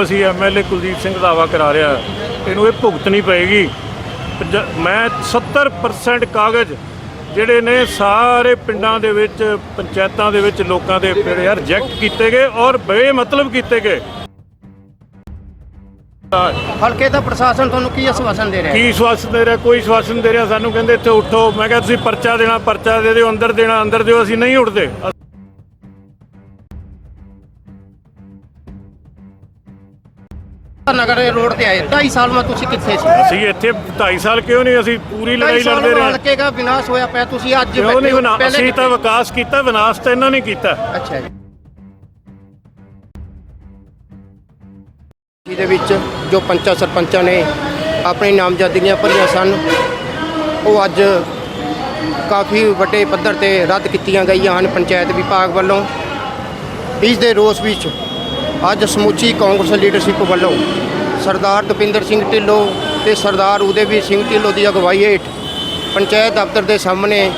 ਅਸੀਂ ਐਮਐਲਏ ਕੁਲਦੀਪ ਸਿੰਘ ਦਾਵਾ ਕਰਾ ਰਿਹਾ। ਇਹਨੂੰ ਇਹ ਭੁਗਤਣੀ ਪਏਗੀ। ਮੈਂ 70% ਕਾਗਜ਼ ਜਿਹੜੇ ਨੇ ਸਾਰੇ ਪਿੰਡਾਂ ਦੇ ਵਿੱਚ ਪੰਚਾਇਤਾਂ ਦੇ ਵਿੱਚ ਲੋਕਾਂ ਦੇ ਜਿਹੜੇ ਰਿਜੈਕਟ ਕੀਤੇ ਗਏ ਔਰ ਬੇਮਤਲਬ ਕੀਤੇ ਗਏ। ਹਲਕੇ ਦਾ ਪ੍ਰਸ਼ਾਸਨ ਤੁਹਾਨੂੰ ਕੀ ਆਸ਼ਵਾਸਨ ਦੇ ਰਿਹਾ ਕੀ ਸਵਾਸਨ ਦੇ ਰਿਹਾ? ਕੋਈ ਸਵਾਸਨ ਦੇ ਰਿਹਾ? ਸਾਨੂੰ ਕਹਿੰਦੇ ਇੱਥੇ ਉੱਠੋ। ਮੈਂ ਕਿਹਾ ਤੁਸੀਂ ਪਰਚਾ ਦੇਣਾ ਪਰਚਾ ਦੇ ਦਿਓ ਅੰਦਰ ਦੇਣਾ ਅੰਦਰ ਦਿਓ। ਅਸੀਂ ਨਹੀਂ ਉੱਠਦੇ। ਨਗਰ ਰੋਡ ਤੇ ਆਏ। 2.5 ਸਾਲ ਮੈਂ ਤੁਸੀਂ ਕਿੱਥੇ ਸੀ? ਅਸੀਂ ਇੱਥੇ 2.5 ਸਾਲ ਕਿਉਂ ਨਹੀਂ ਅਸੀਂ ਪੂਰੀ ਲੜਾਈ 2.5 ਸਾਲ ਲੜਦੇ ਰਹੇ। ਹਲਕੇ ਦਾ ਵਿਨਾਸ਼ ਹੋਇਆ ਪਿਆ ਤੁਸੀਂ ਅੱਜ ਕਿਉਂ ਬੈਠੇ ਨਹੀਂ ਅਸੀਂ ਤਾਂ? ਵਿਕਾਸ ਕੀਤਾ ਵਿਨਾਸ਼ ਤਾਂ ਇਹਨਾਂ ਨੇ ਕੀਤਾ। ਅੱਛਾ ਜੀ। ਜਿਹਦੇ ਵਿੱਚ ਜੋ ਪੰਚਾਂ ਸਰਪੰਚਾਂ ਨੇ ਆਪਣੀ ਨਾਮਜ਼ਦਗੀਆਂ ਭਰੀਆਂ ਸਨ ਉਹ ਅੱਜ ਕਾਫੀ ਵੱਡੇ ਪੱਧਰ ਤੇ ਰੱਦ ਕੀਤੀਆਂ ਗਈਆਂ ਹਨ ਪੰਚਾਇਤ ਵਿਭਾਗ ਵੱਲੋਂ। ਇਸ ਦੇ ਰੋਸ ਵਿੱਚ ਅੱਜ ਸਮੁੱਚੀ ਕਾਂਗਰਸ ਲੀਡਰਸ਼ਿਪ ਵੱਲੋਂ ਸਰਦਾਰ ਦਪਿੰਦਰ ਸਿੰਘ ਢਿੱਲੋਂ ਤੇ ਸਰਦਾਰ ਉਦੇਵੀਰ ਸਿੰਘ ਢਿੱਲੋਂ ਦੀ ਅਗਵਾਈ ਹੇਠ ਪੰਚਾਇਤ ਦਫ਼ਤਰ ਦੇ ਸਾਹਮਣੇ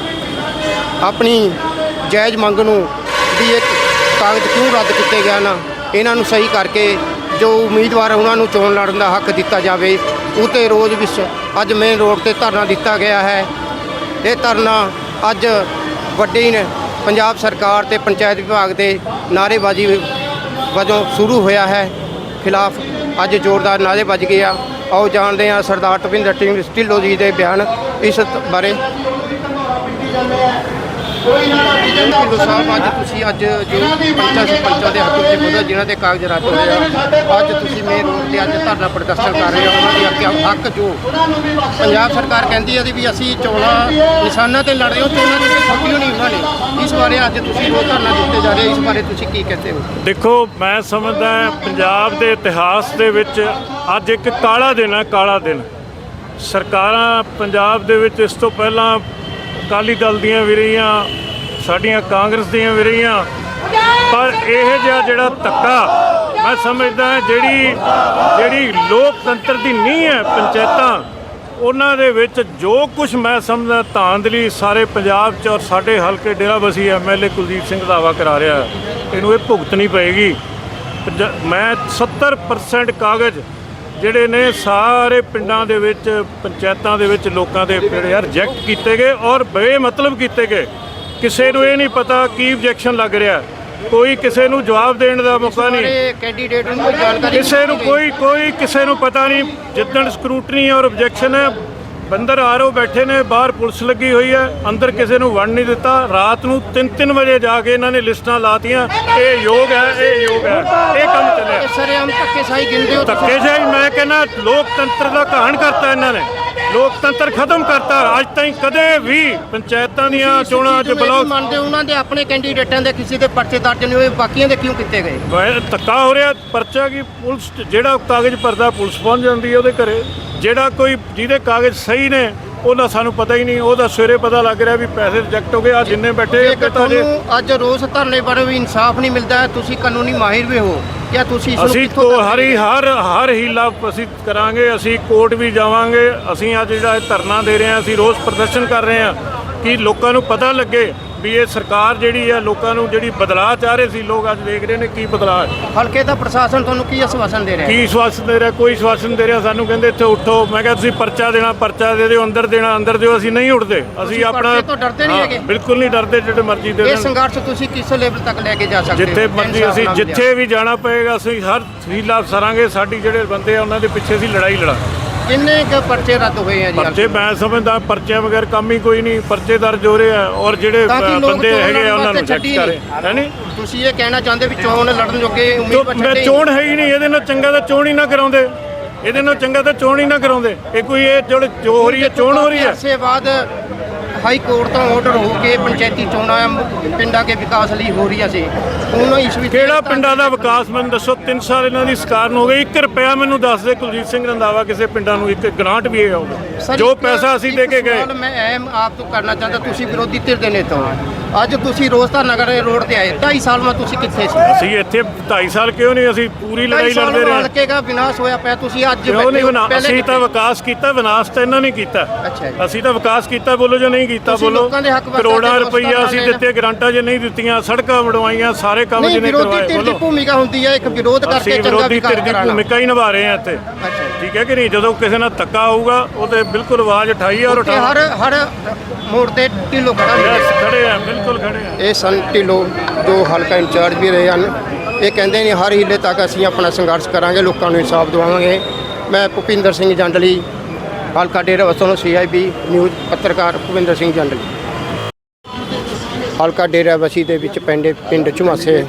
ਆਪਣੀ ਜਾਇਜ਼ ਮੰਗ ਨੂੰ ਵੀ ਇਹ ਕਾਗਜ਼ ਕਿਉਂ ਰੱਦ ਕੀਤੇ ਗਿਆ ਨਾ ਇਹਨਾਂ ਨੂੰ ਸਹੀ ਕਰਕੇ ਜੋ ਉਮੀਦਵਾਰ ਉਹਨਾਂ ਨੂੰ ਚੋਣ ਲੜਨ ਦਾ ਹੱਕ ਦਿੱਤਾ ਜਾਵੇ ਉਤੇ ਰੋਜ਼ ਵਿੱਚ ਅੱਜ ਮੇਨ ਰੋਡ ਤੇ ਧਰਨਾ ਦਿੱਤਾ ਗਿਆ ਹੈ। ਇਹ ਧਰਨਾ ਅੱਜ ਵੱਡੀ ਨੇ, ਪੰਜਾਬ ਸਰਕਾਰ ਤੇ ਪੰਚਾਇਤ ਵਿਭਾਗ ਦੇ ਨਾਅਰੇਬਾਜ਼ੀ ਵਜੋਂ ਸ਼ੁਰੂ ਹੋਇਆ ਹੈ। ਖਿਲਾਫ ਅੱਜ ਜ਼ੋਰਦਾਰ ਨਾਅਰੇ ਵੱਜ ਗਏ ਆਓ ਜਾਣਦੇ ਹਾਂ ਸਰਦਾਰ ਤਪਿੰਦਰ ਸਿੰਘ ਢਿੱਲੋਂ ਜੀ ਦੇ ਬਿਆਨ ਇਸ ਬਾਰੇ। ਢਿੱਲੋਂ ਸਾਹਿਬ ਅੱਜ ਤੁਸੀਂ ਅੱਜ ਜੋ ਪੰਚਾਇਤ ਸਰਪੰਚਾਂ ਦੇ ਹੱਕ ਵਿੱਚ ਬੋਲੋ ਜਿਨ੍ਹਾਂ ਦੇ ਕਾਗਜ਼ ਰੱਦ ਹੋਏ ਆ ਅੱਜ ਤੁਸੀਂ ਮੇਨ ਰੋਡ ਤੇ ਅੱਜ ਧਰਨਾ ਪ੍ਰਦਰਸ਼ਨ ਕਰ ਰਹੇ ਹੋ ਉਹਨਾਂ ਦੀ ਹੱਕ- ਹੱਕ ਜੋ ਪੰਜਾਬ ਸਰਕਾਰ ਕਹਿੰਦੀ ਹੈ ਵੀ ਅਸੀਂ ਚੋਣਾਂ ਨਿਸ਼ਾਨਾਂ ਤੇ ਲੜ ਰਹੇ ਹਾਂ ਚੋਣਾਂ ਦੀ ਛੁੱਟੀ ਨਹੀਂ ਉਹਨਾਂ ਨੇ। ਇਸ ਬਾਰੇ ਅੱਜ ਤੁਸੀਂ ਰੋਜ਼ ਧਰਨਾ ਦਿੱਤੇ ਜਾ ਰਹੇ ਇਸ ਬਾਰੇ ਤੁਸੀਂ ਕੀ ਕਹਿੰਦੇ ਹੋ? ਦੇਖੋ ਮੈਂ ਸਮਝਦਾ ਪੰਜਾਬ ਦੇ ਇਤਿਹਾਸ ਦੇ ਵਿੱਚ ਅੱਜ ਇੱਕ ਕਾਲਾ ਦਿਨ ਹੈ ਕਾਲਾ ਦਿਨ। ਸਰਕਾਰਾਂ ਪੰਜਾਬ ਦੇ ਵਿੱਚ ਇਸ ਤੋਂ ਪਹਿਲਾਂ ਅਕਾਲੀ ਦਲ ਦੀਆਂ ਵੀ ਰਹੀਆਂ, ਸਾਡੀਆਂ ਕਾਂਗਰਸ ਦੀਆਂ ਵੀ ਰਹੀਆਂ। ਪਰ ਇਹ ਜਿਹਾ ਜਿਹੜਾ ਧੱਕਾ ਮੈਂ ਸਮਝਦਾ ਜਿਹੜੀ ਜਿਹੜੀ ਲੋਕਤੰਤਰ ਦੀ ਨੀਂਹ ਹੈ ਪੰਚਾਇਤਾਂ, ਉਹਨਾਂ ਦੇ ਵਿੱਚ ਜੋ ਕੁਝ ਮੈਂ ਸਮਝਦਾ ਧਾਂਦਲੀ ਸਾਰੇ ਪੰਜਾਬ 'ਚ ਔਰ ਸਾਡੇ ਹਲਕੇ ਡੇਰਾ ਡੇਰਾਬਸੀ ਐਮਐਲਏ ਕੁਲਦੀਪ ਸਿੰਘ ਦਾਵਾ ਕਰਾ ਰਿਹਾ ਇਹਨੂੰ ਇਹ ਭੁਗਤਣੀ ਪਏਗੀ। ਪੰਜ- ਮੈਂ 70% ਕਾਗਜ਼ ਜਿਹੜੇ ਨੇ ਸਾਰੇ ਪਿੰਡਾਂ ਦੇ ਵਿੱਚ ਪੰਚਾਇਤਾਂ ਦੇ ਵਿੱਚ ਲੋਕਾਂ ਦੇ ਜਿਹੜੇ ਰਿਜੈਕਟ ਕੀਤੇ ਗਏ ਔਰ ਬੇਮਤਲਬ ਕੀਤੇ ਗਏ। ਕਿਸੇ ਨੂੰ ਇਹ ਨਹੀਂ ਪਤਾ ਕੀ ਆਬਜੈਕਸ਼ਨ ਲੱਗ ਰਿਹਾ। ਕੋਈ ਕਿਸੇ ਨੂੰ ਜਵਾਬ ਦੇਣ ਦਾ ਮੌਕਾ ਨਹੀਂ। ਕੈਂਡੀਡੇਟ ਨੂੰ ਕੋਈ ਜਾਣਕਾਰੀ ਕਿਸੇ ਨੂੰ ਕੋਈ ਕੋਈ ਕਿਸੇ ਨੂੰ ਪਤਾ ਨਹੀਂ। ਜਿੱਦਣ ਸਕਰੂਟਨੀ ਔਰ ਆਬਜੈਕਸ਼ਨ ਹੈ ਬੰਦਰ ਆਰਓ ਬੈਠੇ ਨੇ ਬਾਹਰ ਪੁਲਿਸ ਲੱਗੀ ਹੋਈ ਹੈ ਅੰਦਰ ਕਿਸੇ ਨੂੰ ਵੜ ਨਹੀਂ ਦਿੱਤਾ। ਰਾਤ ਨੂੰ 3-3 ਵਜੇ ਜਾ ਕੇ ਇਹਨਾਂ ਨੇ ਲਿਸਟਾਂ ਲਾਤੀਆਂ ਇਹ ਯੋਗ ਹੈ ਇਹ ਯੋਗ ਹੈ ਇਹ ਕੰਮ ਚੱਲਿਆ। ਸਰੇ ਹਮ ਧੱਕੇ ਸਾਈ ਗਿਣਦੇ ਹੋ ਧੱਕੇ ਜਾਈ ਮੈਂ ਕਹਿੰਦਾ ਲੋਕਤੰਤਰ ਦਾ ਕਹਾਣ ਕਰਤਾ ਇਹਨਾਂ ਨੇ। ਲੋਕਤੰਤਰ ਖਤਮ ਕਰਤਾ। ਅੱਜ ਤਾਈਂ ਕਦੇ ਵੀ ਪੰਚਾਇਤਾਂ ਦੀਆਂ ਚੋਣਾਂ 'ਚ ਬਲੌਕ ਮੰਨਦੇ ਉਹਨਾਂ ਦੇ ਆਪਣੇ ਕੈਂਡੀਡੇਟਾਂ ਦੇ ਕਿਸੇ ਦੇ ਪਰਚੇ ਦਰਜ ਨਹੀਂ ਹੋਏ ਬਾਕੀਆਂ ਦੇ ਕਿਉਂ ਕੀਤੇ ਗਏ? ਧੱਕਾ ਹੋ ਰਿਹਾ ਪਰਚਾ ਕੀ ਪੁਲਿਸ ਜਿਹੜਾ ਕਾਗਜ਼ ਭਰਦਾ ਪੁਲਿਸ ਪਹੁੰਚ ਜਾਂਦੀ ਹੈ ਉਹਦੇ ਘਰੇ। ਜਿਹੜਾ ਕੋਈ ਜਿਹਦੇ ਕਾਗਜ਼ ਸਹੀ ਨੇ ਉਹਦਾ ਸਾਨੂੰ ਪਤਾ ਹੀ ਨਹੀਂ ਉਹਦਾ ਸਵੇਰੇ ਪਤਾ ਲੱਗ ਰਿਹਾ ਵੀ ਪੈਸੇ ਰਿਜੈਕਟ ਹੋ ਗਏ ਆ ਜਿੰਨੇ ਬੈਠੇ ਜੇ। ਤੁਹਾਨੂੰ ਅੱਜ ਰੋਜ਼ ਧਰਨੇ ਬਾਰੇ ਵੀ ਇਨਸਾਫ ਨਹੀਂ ਮਿਲਦਾ ਹੈ ਤੁਸੀਂ ਕਾਨੂੰਨੀ ਮਾਹਿਰ ਵੀ ਹੋ ਜਾਂ ਤੁਸੀਂ ਇਸ ਨੂੰ ਅਸੀਂ ਕੋ ਹਰੀ ਹਰ ਹਰ ਹੀਲਾ ਅਸੀਂ ਕਰਾਂਗੇ ਅਸੀਂ ਕੋਰਟ ਵੀ ਜਾਵਾਂਗੇ ਅਸੀਂ ਅੱਜ ਜਿਹੜਾ ਧਰਨਾ ਦੇ ਰਹੇ ਹਾਂ ਅਸੀਂ ਰੋਜ਼ ਪ੍ਰਦਰਸ਼ਨ ਕਰ ਰਹੇ ਹਾਂ ਕਿ ਲੋਕਾਂ ਨੂੰ ਪਤਾ ਲੱਗੇ ਵੀ ਇਹ ਸਰਕਾਰ ਜਿਹੜੀ ਹੈ ਲੋਕਾਂ ਨੂੰ ਜਿਹੜੀ ਬਦਲਾਅ ਚਾਹ ਰਹੇ ਸੀ ਲੋਕ ਅੱਜ ਦੇਖ ਰਹੇ ਨੇ ਕੀ ਬਦਲਾਅ ਹੈ। ਹਲਕੇ ਦਾ ਪ੍ਰਸ਼ਾਸਨ ਤੁਹਾਨੂੰ ਕੀ ਆਸ਼ਵਾਸਨ ਦੇ ਰਿਹਾ ਕੀ ਸਵਾਸਨ ਦੇ ਰਿਹਾ? ਕੋਈ ਸਵਾਸਨ ਦੇ ਰਿਹਾ? ਸਾਨੂੰ ਕਹਿੰਦੇ ਇੱਥੇ ਉੱਠੋ। ਮੈਂ ਕਿਹਾ ਤੁਸੀਂ ਪਰਚਾ ਦੇਣਾ ਪਰਚਾ ਦੇ ਦਿਓ ਅੰਦਰ ਦੇਣਾ ਅੰਦਰ ਦਿਓ ਅਸੀਂ ਨਹੀਂ ਉੱਠਦੇ। ਅਸੀਂ ਆਪਣਾ ਤੋਂ ਡਰਦੇ ਨਹੀਂ ਹੈਗੇ? ਬਿਲਕੁਲ ਨਹੀਂ ਡਰਦੇ ਜਿਹੜੇ ਮਰਜ਼ੀ ਦੇ ਇਹ ਸੰਘਰਸ਼ ਤੁਸੀਂ ਕਿਸ ਲੈਵਲ ਤੱਕ ਲੈ ਕੇ ਜਾ ਸਕਦੇ ਜਿੱਥੇ ਮਰਜ਼ੀ ਅਸੀਂ। ਜਿੱਥੇ ਵੀ ਜਾਣਾ ਪਏਗਾ ਅਸੀਂ ਹਰ ਹੀਲਾ ਸਰਾਂਗੇ। ਸਾਡੀ ਜਿਹੜੇ ਬੰਦੇ ਆ ਉਹਨਾਂ ਦੇ ਪਿੱਛੇ ਅਸੀਂ ਲੜਾਈ ਲੜਾ ਕਿੰਨੇ ਕੁ ਪਰਚੇ ਰੱਦ ਹੋਏ ਆ ਜੀ ਪਰਚੇ ਮੈਂ ਸਮਝਦਾ ਪਰਚਿਆਂ ਬਗੈਰ ਕੰਮ ਹੀ ਕੋਈ ਨਹੀਂ ਪਰਚੇ ਦਰਜ ਹੋ ਰਹੇ ਆ ਔਰ ਜਿਹੜੇ ਤਾਂ ਕਿ ਅ, ਲੋਕ ਬੰਦੇ ਚੋਣ ਹੈਗੇ ਆ ਉਹਨਾਂ ਨੂੰ ਚੈੱਕ ਵਾਸਤੇ ਕਰੇ। ਹੈ ਨਹੀਂ? ਤੁਸੀਂ ਇਹ ਕਹਿਣਾ ਚਾਹੁੰਦੇ ਵੀ ਚੋਣ ਲੜਨ ਜੋਗੇ ਉਮੀਦਵਾਰ ਮੈਂ ਛੱਡੇ ਚੋਣ ਹੈ ਹੀ ਨਹੀਂ ਇਹਦੇ ਨਾਲ ਚੰਗਾ ਤਾਂ ਚੋਣ ਹੀ ਨਾ ਕਰਾਉਂਦੇ। ਇਹਦੇ ਨਾਲ ਚੰਗਾ ਤਾਂ ਚੋਣ ਹੀ ਨਾ ਕਰਾਉਂਦੇ। ਇਹ ਕੋਈ ਇਹ ਜਿਹੜੇ ਜੋ ਹੋ ਰਹੀ ਹੈ ਚੋਣ ਹੋ ਰਹੀ ਹੈ। ਅਰਸੇ ਬਾਅਦ ਹਾਈ ਕੋਰਟ ਤੋਂ ਆਰਡਰ ਹੋ ਕੇ ਪੰਚਾਇਤੀ ਚੋਣਾਂ ਪਿੰਡਾਂ ਦੇ ਵਿਕਾਸ ਲਈ ਹੋ ਰਹੀਆਂ ਸੀ। ਹੁਣ ਇਸ ਵਿੱਚ ਕਿਹੜਾ ਪਿੰਡਾਂ ਦਾ ਵਿਕਾਸ ਮੈਨੂੰ ਦੱਸੋ? 3 ਸਾਲ ਇਹਨਾਂ ਦੀ ਸਰਕਾਰ ਨੂੰ ਹੋ ਗਈ। 1 ਰੁਪਿਆ ਮੈਨੂੰ ਦੱਸ ਦੇ ਕੁਲਜੀਤ ਸਿੰਘ ਰੰਦਾਵਾ ਕਿਸੇ ਪਿੰਡਾਂ ਨੂੰ ਇੱਕ ਗ੍ਰਾਂਟ ਵੀ ਸਰ, ਜੋ ਪੈਸਾ ਅਸੀਂ ਦੇ ਕੇ ਗਏ। ਮੈਂ ਅਹਿਮ ਆਪ ਤੋਂ ਕਰਨਾ ਚਾਹੁੰਦਾ ਤੁਸੀਂ ਵਿਰੋਧੀ ਧਿਰ ਦੇ ਨੇਤਾ ਹੋ। ਅੱਜ ਤੁਸੀਂ ਰੋਸਤਾ ਨਗਰ ਰੋਡ ਤੇ ਆਏ 2.5 ਸਾਲ ਮੈਂ ਤੁਸੀਂ ਕਿੱਥੇ ਸੀ? ਅਸੀਂ ਇੱਥੇ 2.5 ਸਾਲ ਕਿਉਂ ਨਹੀਂ ਅਸੀਂ ਪੂਰੀ ਲੜਾਈ 2.5 ਸਾਲ ਲੜਦੇ ਰਹੇ। ਹਲਕੇ ਦਾ ਵਿਨਾਸ਼ ਹੋਇਆ ਪਿਆ ਤੁਸੀਂ ਅੱਜ ਕਿਉਂ ਨਹੀਂ ਹੋ, ਬਣਾ ਪਹਿਲੇ ਅਸੀਂ ਤਾਂ? ਵਿਕਾਸ ਕੀਤਾ ਵਿਨਾਸ਼ ਤਾਂ ਇਹਨਾਂ ਨੇ ਕੀਤਾ। ਅਸੀਂ ਤਾਂ ਵਿਕਾਸ ਕੀਤਾ ਬੋਲੋ ਜੋ ਨਹੀਂ ਕੀਤਾ ਬੋਲੋ। ਲੋਕਾਂ ਦੇ ਹੱਕ ਵਾਸਤੇ ਕਰੋੜਾਂ ਤਾਂ ਰੁਪਈਆ ਅਸੀਂ ਦਿੱਤੇ ਗ੍ਰਾਂਟਾਂ ਜੇ ਨਹੀਂ ਦਿੱਤੀਆਂ ਸੜਕਾਂ ਵਡਵਾਈਆਂ ਸਾਰੇ ਕੰਮ ਜਿਹਨੇ ਵਿਰੋਧੀ ਕਰਵਾਏ ਧਿਰ ਦੀ ਬੋਲੋ। ਭੂਮਿਕਾ ਹੁੰਦੀ ਹੈ ਇੱਕ ਵਿਰੋਧ ਕਰਕੇ ਚੰਗਾ ਵਿਰੋਧੀ ਵਿਕਾਸ ਧਿਰ ਦੀ ਕਰਾਉਣਾ। ਭੂਮਿਕਾ ਹੀ ਨਿਭਾ ਰਹੇ ਹਾਂ ਇੱਥੇ। ਠੀਕ ਹੈ ਕਿ ਨਹੀਂ? ਜਦੋਂ ਕਿਸੇ ਨਾਲ ਧੱਕਾ ਹੋਊਗਾ ਉਹ ਤੇ ਬਿਲਕੁਲ ਆਵਾਜ਼ ਉਠਾਈ ਔਰ ਉਠਾ ਹਰ ਹਰ ਮੋੜ ਤੇ ਢਿੱਲੋਂ ਖੜਾ ਯੈਸ ਖੜੇ ਆ। ਬਿਲਕੁਲ ਖੜੇ ਆ। ਇਹ ਸਨ ਢਿੱਲੋਂ ਜੋ ਹਲਕਾ ਇੰਚਾਰਜ ਵੀ ਰਹੇ ਹਨ ਇਹ ਕਹਿੰਦੇ ਨੇ ਹਰ ਹੀਲੇ ਤੱਕ ਅਸੀਂ ਆਪਣਾ ਸੰਘਰਸ਼ ਕਰਾਂਗੇ ਲੋਕਾਂ ਨੂੰ ਇਨਸਾਫ ਦਿਵਾਵਾਂਗੇ। ਮੈਂ ਭੁਪਿੰਦਰ ਸਿੰਘ ਜੰਡਲੀ ਹਲਕਾ ਡੇਰਾ ਵਸੋਂ ਸੀਆਈਬੀ ਨਿਊਜ਼ ਪੱਤਰਕਾਰ ਭੁਪਿੰਦਰ ਸਿੰਘ ਜੰਡਲੀ। ਹਲਕਾ ਡੇਰਾ ਵਸੀ ਦੇ ਵਿੱਚ ਪਿੰਡ ਪਿੰਡ ਝੁਮਾਸੇ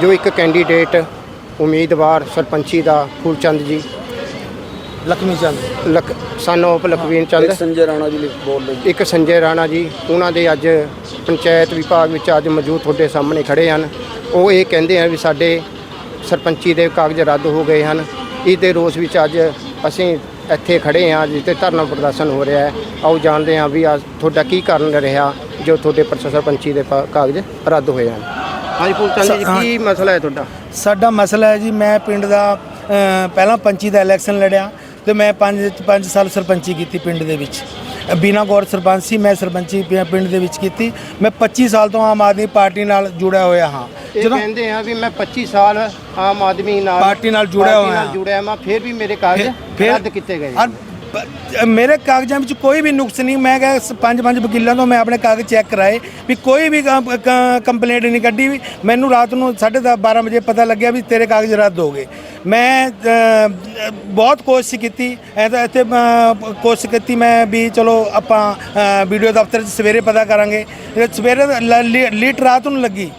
ਜੋ ਇੱਕ ਕੈਂਡੀਡੇਟ ਉਮੀਦਵਾਰ ਸਰਪੰਚੀ ਦਾ ਫੂਲਚੰਦ ਜੀ ਲక్ష్ਮੀ ਚੰਦ। ਲਖ ਸਾਨੂੰ ਆਪ ਲਖਵੀਰ ਚੰਦ। ਸੰਜੇ ਰਾਣਾ ਜੀ ਬੋਲ ਰਹੇ ਇੱਕ ਸੰਜੇ ਰਾਣਾ ਜੀ ਉਹਨਾਂ ਦੇ ਅੱਜ ਪੰਚਾਇਤ ਵਿਭਾਗ ਵਿੱਚ ਅੱਜ ਮੌਜੂਦ ਤੁਹਾਡੇ ਸਾਹਮਣੇ ਖੜੇ ਹਨ। ਉਹ ਇਹ ਕਹਿੰਦੇ ਹਨ ਵੀ ਸਾਡੇ ਸਰਪੰਚੀ ਦੇ ਕਾਗਜ਼ ਰੱਦ ਹੋ ਗਏ ਹਨ। ਇਸ ਦੇ ਰੋਸ ਵਿੱਚ ਅੱਜ ਅਸੀਂ ਇੱਥੇ ਖੜੇ ਹਾਂ ਜਿੱਥੇ ਧਰਨਾ ਪ੍ਰਦਰਸ਼ਨ ਹੋ ਰਿਹਾ ਹੈ। ਆਓ ਜਾਣਦੇ ਹਾਂ ਵੀ ਅੱਜ ਤੁਹਾਡਾ ਕੀ ਕਾਰਨ ਰਿਹਾ ਜੋ ਤੁਹਾਡੇ ਸਰਪੰਚੀ ਦੇ ਪਾ- ਕਾਗਜ਼ ਰੱਦ ਹੋਏ ਹਨ। ਹਾਂਜੀ ਫੁੱਲਚੰਦ ਜੀ। ਕੀ ਮਸਲਾ ਹੈ ਤੁਹਾਡਾ? ਸਾਡਾ ਮਸਲਾ ਹੈ ਜੀ ਮੈਂ ਪਿੰਡ ਦਾ ਅ, ਪਹਿਲਾਂ ਪੰਚੀ ਦਾ ਇਲੈਕਸ਼ਨ ਲੜਿਆ। ਤੇ ਮੈਂ 5 5 ਸਾਲ ਸਰਪੰਚੀ ਕੀਤੀ ਪਿੰਡ ਦੇ ਵਿੱਚ। ਬੀਨਾ ਗੌਰ ਸਰਪੰਚ ਸੀ ਮੈਂ ਸਰਪੰਚੀ ਪਿੰਡ ਦੇ ਵਿੱਚ ਕੀਤੀ। ਮੈਂ 25 ਸਾਲ ਤੋਂ ਆਮ ਆਦਮੀ ਪਾਰਟੀ ਨਾਲ ਜੁੜਿਆ ਹੋਇਆ ਹਾਂ। ਜਦੋਂ ਕਹਿੰਦੇ ਆ ਵੀ ਮੈਂ 25 ਸਾਲ ਆਮ ਆਦਮੀ ਨਾਲ ਪਾਰਟੀ ਨਾਲ ਜੁੜਿਆ ਹੋਇਆ ਨਾਲ ਜੁੜਿਆ ਮੈਂ ਫਿਰ ਵੀ ਮੇਰੇ ਕਾਗਜ਼ ਰੱਦ ਕੀਤੇ ਗਏ। ਮੇਰੇ ਕਾਗਜ਼ਾਂ ਵਿੱਚ ਕੋਈ ਵੀ ਨੁਕਸ ਨਹੀਂ, ਮੈਂ ਕਿਹਾ ਸ- ਪੰਜ ਪੰਜ ਵਕੀਲਾਂ ਤੋਂ ਮੈਂ ਆਪਣੇ ਕਾਗਜ਼ ਚੈੱਕ ਕਰਾਏ ਵੀ ਕੋਈ ਵੀ ਕੰਪ- ਕੰਪਲੇਂਟ ਨਹੀਂ ਕੱਢੀ ਵੀ, ਮੈਨੂੰ ਰਾਤ ਨੂੰ 10:30 12 ਵਜੇ ਪਤਾ ਲੱਗਿਆ ਵੀ ਤੇਰੇ ਕਾਗਜ਼ ਰੱਦ ਹੋ ਗਏ। ਮੈਂ ਬਹੁਤ ਕੋਸ਼ਿਸ਼ ਕੀਤੀ ਐ ਤਾਂ ਇੱਥੇ ਕੋਸ਼ਿਸ਼ ਕੀਤੀ ਮੈਂ ਵੀ ਚਲੋ ਆਪਾਂ ਵੀਡੀਓ ਦਫ਼ਤਰ 'ਚ ਸਵੇਰੇ ਪਤਾ ਕਰਾਂਗੇ। ਤੇ ਸਵੇਰੇ ਲ- ਲੀ- ਲੀਟ ਰਾਤ ਨੂੰ ਲੱਗੀ।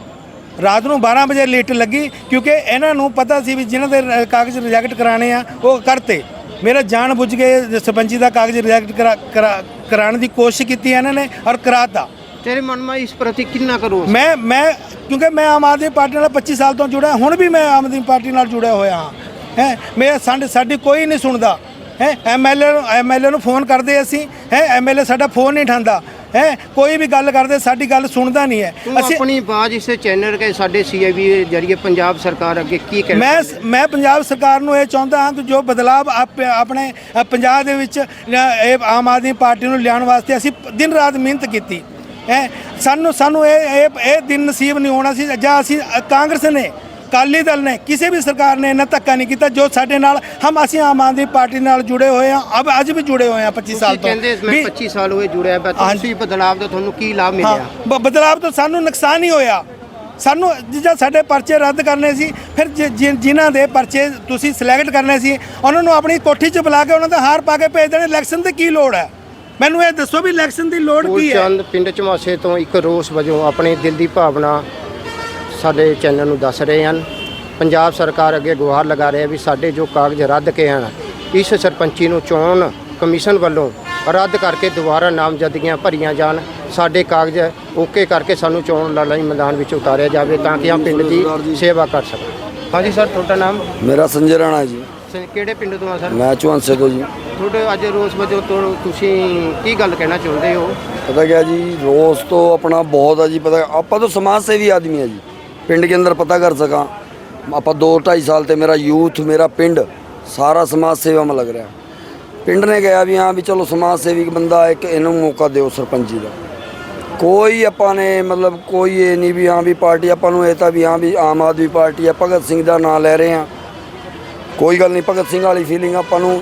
ਰਾਤ ਨੂੰ 12 ਵਜੇ ਲੇਟ ਲੱਗੀ ਕਿਉਂਕਿ ਇਹਨਾਂ ਨੂੰ ਪਤਾ ਸੀ ਵੀ ਜਿਨ੍ਹਾਂ ਦੇ ਕਾਗਜ਼ ਰਿਜੈਕਟ ਕਰਾਣੇ ਆ, ਉਹ ਕਰਤੇ। ਮੇਰਾ ਜਾਣ ਬੁੱਝ ਕੇ ਸਰਪੰਚੀ ਦਾ ਕਾਗਜ਼ ਰਿਜੈਕਟ ਕਰਾ- ਕਰਾ- ਕਰਾਉਣ ਦੀ ਕੋਸ਼ਿਸ਼ ਕੀਤੀ ਇਹਨਾਂ ਨੇ ਔਰ ਕਰਾਤਾ। ਤੇਰੇ ਮਨ ਮਾ ਇਸ ਪ੍ਰਤੀ ਕਿੰਨਾ ਕਰੋ ਮੈਂ ਮੈਂ ਕਿਉਂਕਿ ਮੈਂ ਆਮ ਆਦਮੀ ਪਾਰਟੀ ਨਾਲ 25 ਸਾਲ ਤੋਂ ਜੁੜਿਆ ਹੁਣ ਵੀ ਮੈਂ ਆਮ ਆਦਮੀ ਪਾਰਟੀ ਨਾਲ ਜੁੜਿਆ ਹੋਇਆ ਹਾਂ। ਹੈ ਮੇਰਾ ਸਾਡੇ ਸਾਡੀ ਕੋਈ ਨਹੀਂ ਸੁਣਦਾ। ਹੈ ਐਮਐਲਏ ਨੂੰ ਐਮਐਲਏ ਨੂੰ ਫੋਨ ਕਰਦੇ ਅਸੀਂ। ਹੈ ਐਮਐਲਏ ਸਾਡਾ ਫੋਨ ਨਹੀਂ ਉਠਾਉਂਦਾ। ਹੈ? ਕੋਈ ਵੀ ਗੱਲ ਕਰਦੇ ਸਾਡੀ ਗੱਲ ਸੁਣਦਾ ਨਹੀਂ ਹੈ। ਤੂੰ ਆਪਣੀ ਆਵਾਜ਼ ਇਸੇ ਚੈਨਲ ਕੇ ਸਾਡੇ ਸੀਆਈਬੀ ਦੇ ਜਰੀਏ ਪੰਜਾਬ ਸਰਕਾਰ ਅੱਗੇ ਕੀ ਕਹਿਣਾ ਮੈਂ ਮੈਂ ਪੰਜਾਬ ਸਰਕਾਰ ਨੂੰ ਇਹ ਚਾਹੁੰਦਾ ਹਾਂ ਕਿ ਜੋ ਬਦਲਾਵ ਆਪ- ਆਪਣੇ ਅ, ਪੰਜਾਬ ਦੇ ਵਿੱਚ ਅ, ਇਹ ਆਮ ਆਦਮੀ ਪਾਰਟੀ ਨੂੰ ਲਿਆਉਣ ਵਾਸਤੇ ਅਸੀਂ ਦਿਨ ਰਾਤ ਮਿਹਨਤ ਕੀਤੀ। ਹੈ? ਸਾਨੂੰ ਸਾਨੂੰ ਇਹ ਇਹ ਇਹ ਦਿਨ ਨਸੀਬ ਨਹੀਂ ਹੋਣਾ ਸੀ ਜਾਂ ਅਸੀਂ ਅ, ਕਾਂਗਰਸ ਨੇ ਕਾਲੀ ਦਲ ਨੇ ਕਿਸੇ ਵੀ ਸਰਕਾਰ ਨੇ ਇੰਨਾ ਧੱਕਾ ਨਹੀਂ ਕੀਤਾ ਜੋ ਸਾਡੇ ਨਾਲ ਹਮ ਅਸੀਂ ਆਮ ਆਦਮੀ ਪਾਰਟੀ ਨਾਲ ਜੁੜੇ ਹੋਏ ਹਾਂ ਅਬ ਅੱਜ ਵੀ ਜੁੜੇ ਹੋਏ ਹਾਂ 25 ਸਾਲ ਤੋਂ। ਕਹਿੰਦੇ ਮੈਂ ਵੀ- 25 ਸਾਲ ਹੋਏ ਜੁੜਿਆ ਬਾ ਹਾਂਜੀ। ਤੁਸੀਂ ਬਦਲਾਵ ਦਾ ਤੁਹਾਨੂੰ ਕੀ ਲਾਭ ਮਿਲਿਆ? ਬ- ਬਦਲਾਵ ਤੋਂ ਸਾਨੂੰ ਨੁਕਸਾਨ ਹੀ ਹੋਇਆ। ਸਾਨੂੰ ਜਿੱਦਾਂ ਸਾਡੇ ਪਰਚੇ ਰੱਦ ਕਰਨੇ ਸੀ ਫਿਰ ਜਿਨ੍ਹਾਂ ਦੇ ਪਰਚੇ ਤੁਸੀਂ ਸਿਲੈਕਟ ਕਰਨੇ ਸੀ ਉਹਨਾਂ ਨੂੰ ਆਪਣੀ ਕੋਠੀ 'ਚ ਬੁਲਾ ਕੇ ਉਹਨਾਂ ਦਾ ਹਾਰ ਪਾ ਕੇ ਭੇਜ ਦੇਣੇ ਇਲੈਕਸ਼ਨ ਤੇ ਕੀ ਲੋੜ ਹੈ? ਮੈਨੂੰ ਇਹ ਦੱਸੋ ਵੀ ਇਲੈਕਸ਼ਨ ਦੀ ਲੋੜ ਕੀ ਹੈ? ਚੰਦ ਪਿੰਡ ਚਮਾਸੇ ਤੋਂ ਇੱਕ ਰੋਸ ਵਜੋਂ ਆਪਣੇ ਦਿਲ ਦੀ ਭਾਵਨਾ ਸਾਡੇ ਚੈਨਲ ਨੂੰ ਦੱਸ ਰਹੇ ਹਨ। ਪੰਜਾਬ ਸਰਕਾਰ ਅੱਗੇ ਗੁਹਾਰ ਲਗਾ ਰਹੇ ਹੈ ਵੀ ਸਾਡੇ ਜੋ ਕਾਗਜ਼ ਰੱਦ ਕੇ ਹਨ ਇਸ ਸਰਪੰਚੀ ਨੂੰ ਚੋਣ ਕਮਿਸ਼ਨ ਵੱਲੋਂ ਰੱਦ ਕਰਕੇ ਦੁਬਾਰਾ ਨਾਮਜ਼ਦਗੀਆਂ ਭਰੀਆਂ ਜਾਣ। ਸਾਡੇ ਕਾਗਜ਼ ਓਕੇ ਕਰਕੇ ਸਾਨੂੰ ਚੋਣ ਲੜਾਈ ਮੈਦਾਨ ਵਿੱਚ ਉਤਾਰਿਆ ਜਾਵੇ ਤਾਂ ਕਿ ਆ ਪਿੰਡ ਦੀ ਸੇਵਾ ਕਰ ਸਕਣ। ਹਾਂਜੀ ਸਰ ਤੁਹਾਡਾ ਨਾਮ? ਮੇਰਾ ਸੰਜੇ ਰਾਣਾ ਜੀ। ਕਿਹੜੇ ਪਿੰਡ ਤੋਂ ਆ ਸਰ? ਮੈਂ ਚੁਆਂਸੇ ਤੋਂ ਜੀ। ਤੁਹਾਡੇ ਅੱਜ ਰੋਸ ਵਜੋਂ ਤੋਂ ਤੁਸੀਂ ਕੀ ਗੱਲ ਕਹਿਣਾ ਚਾਹੁੰਦੇ ਹੋ? ਪਤਾ ਗਿਆ ਜੀ ਰੋਸ ਤੋਂ ਆਪਣਾ ਬਹੁਤ ਆ ਜੀ ਪਤਾ ਆਪਾਂ ਤਾਂ ਸਮਾਜ ਸੇਵੀ ਆਦਮੀ ਆ ਜੀ। पिंड के अंदर पता कर सका आपा दो ढाई साल ते मेरा यूथ मेरा पिंड सारा समाज सेवा में लग रहा ਪਿੰਡ ਨੇ ਕਿਹਾ ਵੀ ਹਾਂ ਵੀ ਚਲੋ ਸਮਾਜ ਸੇਵੀ ਬੰਦਾ ਇੱਕ ਇਹਨੂੰ ਮੌਕਾ ਦਿਓ ਸਰਪੰਚੀ ਦਾ ਕੋਈ ਆਪਾਂ ਨੇ ਮਤਲਬ ਕੋਈ ਇਹ ਨਹੀਂ ਵੀ ਹਾਂ ਵੀ ਪਾਰਟੀ ਆਪਾਂ ਨੂੰ ਇਹ ਤਾਂ ਵੀ ਹਾਂ ਵੀ ਆਮ ਆਦਮੀ ਪਾਰਟੀ ਆ ਭਗਤ ਸਿੰਘ ਦਾ ਨਾਂ ਲੈ ਰਹੇ ਹਾਂ ਕੋਈ ਗੱਲ ਨਹੀਂ ਭਗਤ ਸਿੰਘ ਵਾਲੀ ਫੀਲਿੰਗ ਆਪਾਂ ਨੂੰ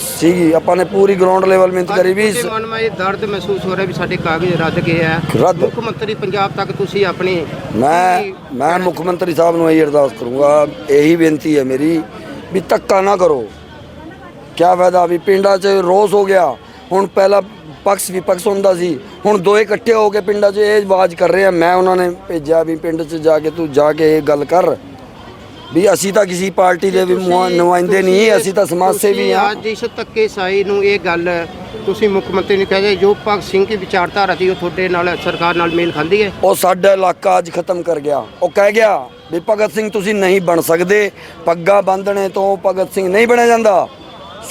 ਸੀਗੀ ਆਪਾਂ ਨੇ ਪੂਰੀ ਗਰਾਊਂਡ ਲੈਵਲ ਮਿਹਨਤ ਕਰੀ ਵੀ ਤੁਹਾਡੇ ਮਨ ਵਿੱਚ ਦਰਦ ਮਹਿਸੂਸ ਹੋ ਰਿਹਾ ਵੀ ਸਾਡੇ ਕਾਗਜ਼ ਰੱਦ ਗਏ ਆ। ਰੱਦ। ਮੁੱਖ ਮੰਤਰੀ ਪੰਜਾਬ ਤੱਕ ਤੁਸੀਂ ਆਪਣੀ ਮੈਂ ਮੈਂ ਮੁੱਖ ਮੰਤਰੀ ਸਾਹਿਬ ਨੂੰ ਇਹੀ ਅਰਦਾਸ ਕਰੂੰਗਾ ਇਹੀ ਬੇਨਤੀ ਹੈ ਮੇਰੀ ਵੀ ਧੱਕਾ ਨਾ ਕਰੋ। ਕਿਆ ਫਾਇਦਾ ਵੀ ਪਿੰਡਾਂ 'ਚ ਰੋਸ ਹੋ ਗਿਆ ਹੁਣ ਪਹਿਲਾਂ ਪਕਸ ਵਿਪਕਸ ਹੁੰਦਾ ਸੀ ਹੁਣ ਦੋਏ ਇਕੱਠੇ ਹੋ ਕੇ ਪਿੰਡਾਂ 'ਚ ਇਹ ਆਵਾਜ਼ ਕਰ ਰਹੇ ਆ ਮੈਂ ਉਹਨਾਂ ਨੇ ਭੇਜਿਆ ਵੀ ਪਿੰਡ 'ਚ ਜਾ ਕੇ ਤੂੰ ਜਾ ਕੇ ਇਹ ਗੱਲ ਕਰ। ਵੀ ਅਸੀਂ ਤਾਂ ਕਿਸੇ ਪਾਰਟੀ ਦੇ ਵੀ ਮੁਆ- ਨੁਮਾਇੰਦੇ ਨਹੀਂ ਅਸੀਂ ਤਾਂ ਸਮਾਜ ਸੇਵੀ ਹਾਂ। ਅੱਜ ਇਸ ਧੱਕੇ ਸਾਈ ਨੂੰ ਇਹ ਗੱਲ ਤੁਸੀਂ ਮੁੱਖ ਮੰਤਰੀ ਨੂੰ ਕਹਦੇ ਜੋ ਭਗਤ ਸਿੰਘ ਦੀ ਵਿਚਾਰਧਾਰਾ ਸੀ ਉਹ ਤੁਹਾਡੇ ਨਾਲ ਸਰਕਾਰ ਨਾਲ ਮੇਲ ਖਾਂਦੀ ਹੈ? ਉਹ ਸਾਡਾ ਇਲਾਕਾ ਅੱਜ ਖਤਮ ਕਰ ਗਿਆ। ਉਹ ਕਹਿ ਗਿਆ ਵੀ ਭਗਤ ਸਿੰਘ ਤੁਸੀਂ ਨਹੀਂ ਬਣ ਸਕਦੇ ਪੱਗਾਂ ਬੰਨਣੇ ਤੋਂ ਭਗਤ ਸਿੰਘ ਨਹੀਂ ਬਣਿਆ ਜਾਂਦਾ।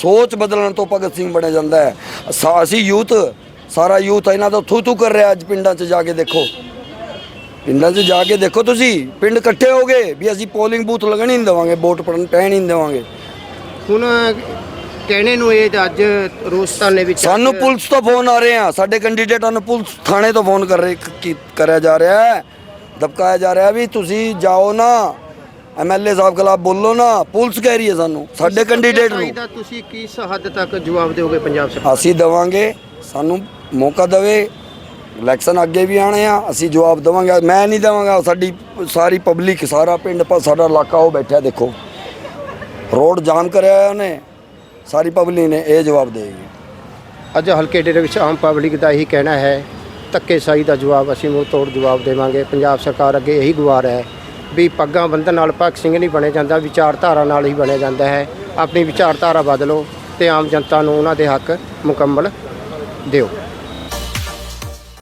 ਸੋਚ ਬਦਲਣ ਤੋਂ ਭਗਤ ਸਿੰਘ ਬਣਿਆ ਜਾਂਦਾ ਹੈ। ਸਾ- ਅਸੀਂ ਯੂਥ ਸਾਰਾ ਯੂਥ ਇਹਨਾਂ ਦਾ ਥੂ ਥੂ ਕਰ ਰਿਹਾ ਅੱਜ ਪਿੰਡਾਂ 'ਚ ਜਾ ਕੇ ਦੇਖੋ। ਪਿੰਡਾਂ 'ਚ ਜਾ ਕੇ ਦੇਖੋ ਤੁਸੀਂ ਪਿੰਡ ਇਕੱਠੇ ਹੋ ਗਏ ਵੀ ਅਸੀਂ ਪੋਲਿੰਗ ਬੂਥ ਲੱਗਣ ਹੀ ਨਹੀਂ ਦੇਵਾਂਗੇ ਵੋਟ ਪੜਨ ਪੈਣ ਹੀ ਨਹੀਂ ਦੇਵਾਂਗੇ। ਹੁਣ ਕਹਿਣੇ ਨੂੰ ਇਹ ਤਾਂ ਅੱਜ ਰੋਸਤਾਨ ਦੇ ਵਿੱਚ ਸਾਨੂੰ ਪੁਲਿਸ ਤੋਂ ਫੋਨ ਆ ਰਹੇ ਆ। ਸਾਡੇ ਕੈਂਡੀਡੇਟਾਂ ਨੂੰ ਪੁਲਿਸ ਥਾਣੇ ਤੋਂ ਫੋਨ ਕਰ ਰਹੇ ਕੀ ਕਰਿਆ ਜਾ ਰਿਹਾ ਹੈ ਦਬਕਾਇਆ ਜਾ ਰਿਹਾ ਵੀ ਤੁਸੀਂ ਜਾਓ ਨਾ ਐਮਐਲਏ ਸਾਹਿਬ ਖਿਲਾਫ ਬੋਲੋ ਨਾ ਪੁਲਿਸ ਕਹਿ ਰਹੀ ਹੈ ਸਾਨੂੰ ਸਾਡੇ ਕੈਂਡੀਡੇਟ ਨੂੰ। ਤੁਸੀਂ ਕਿਸ ਹੱਦ ਤੱਕ ਜਵਾਬ ਦਿਓਗੇ ਪੰਜਾਬ ਸਰਕਾਰ ਅਸੀਂ ਦੇਵਾਂਗੇ ਸਾਨੂੰ ਮੌਕਾ ਦੇਵੇ ਇਲੈਕਸ਼ਨ ਅੱਗੇ ਵੀ ਆਣੇ ਆ, ਅਸੀਂ ਜਵਾਬ ਦੇਵਾਂਗੇ। ਮੈਂ ਨਹੀਂ ਦੇਵਾਂਗਾ, ਸਾਡੀ ਸਾਰੀ ਪਬਲਿਕ, ਸਾਰਾ ਪਿੰਡ ਪਰ ਸਾਡਾ ਇਲਾਕਾ ਉਹ ਬੈਠਿਆ ਦੇਖੋ। ਰੋਡ ਜਾਮ ਕਰਿਆ ਹੋਇਆ ਉਹਨੇ, ਸਾਰੀ ਪਬਲਿਕ ਨੇ ਇਹ ਜਵਾਬ ਦੇਗੀ ਅੱਜ ਹਲਕੇ ਡੇਰੇ ਵਿੱਚ ਆਮ ਪਬਲਿਕ ਦਾ ਇਹੀ ਕਹਿਣਾ ਹੈ ਧੱਕੇਸ਼ਾਹੀ ਦਾ ਜਵਾਬ ਅਸੀਂ ਮੂੰਹ ਤੋੜ ਜਵਾਬ ਦੇਵਾਂਗੇ। ਪੰਜਾਬ ਸਰਕਾਰ ਅੱਗੇ ਇਹੀ ਗੁਹਾਰ ਹੈ ਵੀ ਪੱਗਾਂ ਬੰਧਨ ਨਾਲ ਭਗਤ ਸਿੰਘ ਨਹੀਂ ਬਣਿਆ ਜਾਂਦਾ, ਵਿਚਾਰਧਾਰਾ ਨਾਲ ਹੀ ਬਣਿਆ ਜਾਂਦਾ ਹੈ। ਆਪਣੀ ਵਿਚਾਰਧਾਰਾ ਬਦਲੋ ਤੇ ਆਮ ਜਨਤਾ ਨੂੰ ਉਹਨਾਂ ਦੇ ਹੱਕ ਮੁਕੰਮਲ ਦਿਓ।